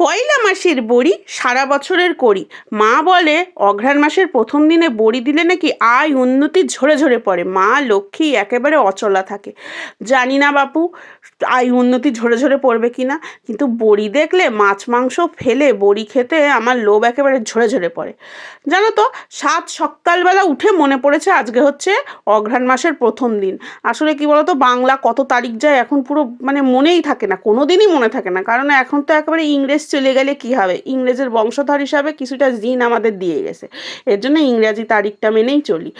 পয়লা মাসের বড়ি সারা বছরের করি মা বলে, অঘ্রাণ মাসের প্রথম দিনে বড়ি দিলে নাকি আয় উন্নতি ঝরে ঝরে পড়ে। মা, লক্ষ্মী একেবারে অচলা থাকে। জানি না বাপু, আয় উন্নতি ঝরে ঝরে পড়বে কি না কিন্তু বড়ি দেখলে মাছ মাংস ফেলে বড়ি খেতে আমার লোভ একেবারে ঝরে ঝরে পড়ে। জানো তো, সাত সকালবেলা উঠে মনে পড়েছে আজকে হচ্ছে অঘ্রাণ মাসের প্রথম দিন। আসলে কি বলতো, বাংলা কত তারিখ যায় এখন পুরো মানে মনেই থাকে না কোনো দিনই মনে থাকে না। কারণ এখন তো একেবারে ইংরেজ চলে গেলে কি হবে? ইংরেজের বংশধর হিসাবে কিছুটা জিন আমাদের দিয়ে গেছে। এর জন্য ইংরাজি তারিখটা মেনেই চলি।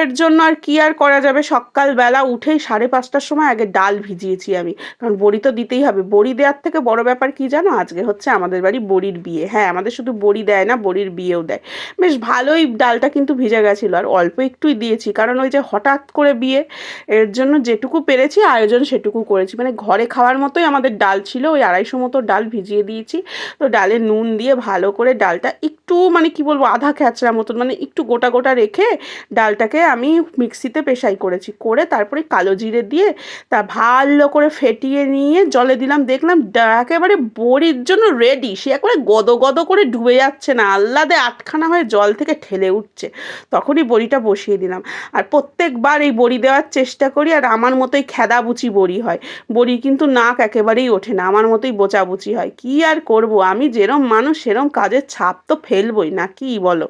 এর জন্য আর কি আর করা যাবে? সকালবেলা উঠেই সাড়ে পাঁচটার সময় আগে ডাল ভিজিয়েছি আমি। কারণ বড়ি তো দিতেই হবে। বড়ি দেওয়ার থেকে বড় ব্যাপার কি জানো? আজকে হচ্ছে আমাদের বাড়ি বড়ির বিয়ে। হ্যাঁ আমাদের শুধু বড়ি দেয় না, বড়ির বিয়েও দেয়। বেশ ভালোই ডালটা কিন্তু ভিজে গেছিল। আর অল্প একটুই দিয়েছি। কারণ ওই যে হঠাৎ করে বিয়ে, এর জন্য যেটুকু পেরেছি, আয়োজন সেটুকু করেছি। মানে ঘরে খাওয়ার মতোই আমাদের ডাল ছিল। ওই আড়াইশো মতো ডাল ভিজিয়ে দিয়েছি। তো ডালে নুন দিয়ে ভালো করে ডালটা একটু মানে কি বলব, আধা খ্যাচড়া মতন মানে একটু গোটা গোটা রেখে ডালটাকে আমি মিক্সিতে পেশাই করেছি। করে তারপরে কালো জিরে দিয়ে তা ভালো করে ফেটিয়ে নিয়ে জলে দিলাম। দেখলাম একেবারে বড়ির জন্য রেডি সে একবারে গদ গদ করে ডুবে যাচ্ছে না। আহ্লাদে আটখানা হয়ে জল থেকে ঠেলে উঠছে। তখনই বড়িটা বসিয়ে দিলাম। আর প্রত্যেকবার এই বড়ি দেওয়ার চেষ্টা করি, আর আমার মতোই খেদাবুচি বড়ি হয়। বড়ি কিন্তু নাক একেবারেই ওঠে না। আমার মতোই বোচাবুচি হয়। কি আর করব? আমি যেরম মানুষ, সেরম কাজের ছাপ তো ফেলবই, না কি বলো?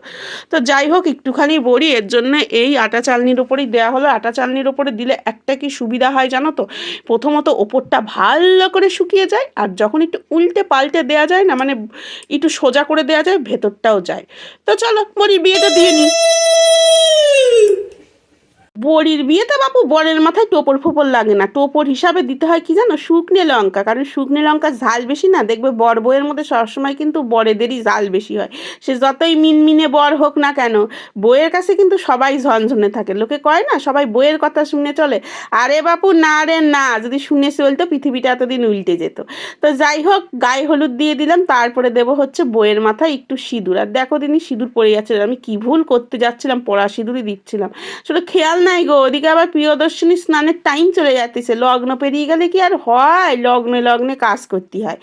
তো যাই হোক, একটুখানি বড়ি, এর জন্য এই আটা চালনির ওপরেই দেওয়া হলো। আটা চালনির ওপরে দিলে একটা কি সুবিধা হয় জানো তো? প্রথমত ওপরটা ভালো করে শুকিয়ে যায়, আর যখন একটু উল্টে পাল্টে দেওয়া যায় না মানে একটু সোজা করে দেওয়া যায়, ভেতরটাও যায়। তো চলো বড়ির বিয়েটা দিয়ে নিই। বড়ির বিয়েতে বাপু বরের মাথায় টোপর ফোপর লাগে না। টোপর হিসাবে দিতে হয় কি জানো? শুকনে লঙ্কা। কারণ শুকনে লঙ্কা ঝাল বেশি না? দেখবে বর বইয়ের মধ্যে সবসময় কিন্তু বরেদেরই ঝাল বেশি হয়। সে যতই মিনমিনে বর হোক না কেন বইয়ের কাছে কিন্তু সবাই ঝনঝনে থাকে। লোকে কয় না, সবাই বইয়ের কথা শুনে চলে। আরে বাপু, না রে, না। যদি শুনে চলতো, পৃথিবীটা এতদিন উল্টে যেত। তো যাই হোক, গায়ে হলুদ দিয়ে দিলাম। তারপরে দেবো হচ্ছে বইয়ের মাথায় একটু সিঁদুর। আর দেখো দিনই সিঁদুর পড়ে যাচ্ছে আমি কি ভুল করতে যাচ্ছিলাম, পড়া সিঁদুরই দিচ্ছিলাম। আসলে খেয়াল নাই গো। ওদিকে আবার প্রিয়দর্শনী স্নানের টাইম চলে যাচ্ছে লগ্ন পেরিয়ে গেলে কি আর হয়? লগ্নে লগ্নে কাজ করতে হয়।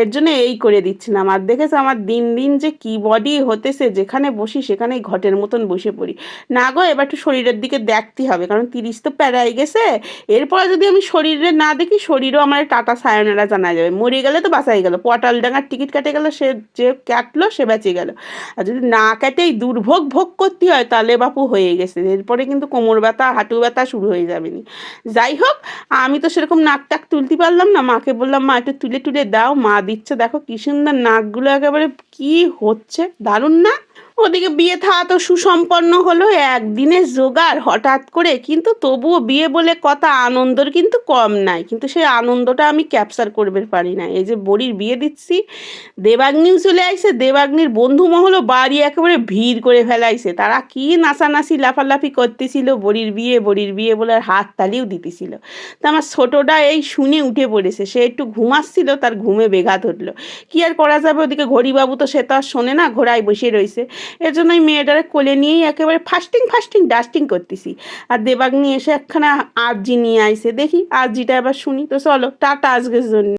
এর জন্য এই করে দিচ্ছিলাম আর দেখেছ, আমার দিন দিন যে কি বডি হতেছে, যেখানে বসি সেখানেই ঘটের মতন বসে পড়ি। না গো, এবার একটু শরীরের দিকে দেখতে হবে, কারণ তিরিশ তো প্যারাই গেছে। এরপরে যদি আমি শরীরে না দেখি, শরীরও আমার টাটা সায়নেরা জানা যাবে। মরে গেলে তো বাঁচাই গেল। পটাল ডাঙার টিকিট কেটে গেল, সে যে কাটলো, সে বেঁচে গেল। আর যদি না কেটেই দুর্ভোগ ভোগ করতে হয়, তাহলে বাপু হয়ে গেছে। এরপরে কিন্তু কোমর ব্যথা হাঁটু ব্যথা শুরু হয়ে যাবে যাই হোক, আমি তো সেরকম নাক টাক তুলতে পারলাম না। মাকে বললাম, মা, একটু তুলে তুলে দাও। মা দিচ্ছে, দেখো কি সুন্দর নাকগুলো একেবারে কি হচ্ছে, দারুণ না? ওদিকে বিয়ে থা তো সুসম্পন্ন হলো, একদিনে জোগাড় হঠাৎ করে, কিন্তু তবুও বিয়ে বলে কথা আনন্দর কিন্তু কম নাই। কিন্তু সেই আনন্দটা আমি ক্যাপচার করবে পারি না। এই যে বড়ির বিয়ে দিচ্ছি, দেবাগ্নিও চলে আইছে, দেবাগ্নির বন্ধু মহলও বাড়ি একেবারে ভিড় করে ফেলাইছে। তারা কি নাচানাচি লাফালাফি করতেছিল, বড়ির বিয়ে বড়ির বিয়ে বলে হাত তালিও দিতেছিল। তা আমার ছোটোটা এই শুনে উঠে পড়েছে, সে একটু ঘুমাচ্ছিল তার ঘুমে বেঘাত হটলো কি আর করা যাবে ওদিকে ঘড়িবাবু তো সে তো আর শোনে না, ঘোড়ায় বসে রয়েছে এর জন্য আমি মেয়েটারে কোলে নিয়েই একেবারে ফাস্টিং ফাস্টিং ডাস্টিং করতেছি। আর দেবাগ্নি এসে একখানা আর্জি নিয়ে আইসে দেখি আর্জিটা এবার শুনি। তো চলো, টাটা আজকের জন্য।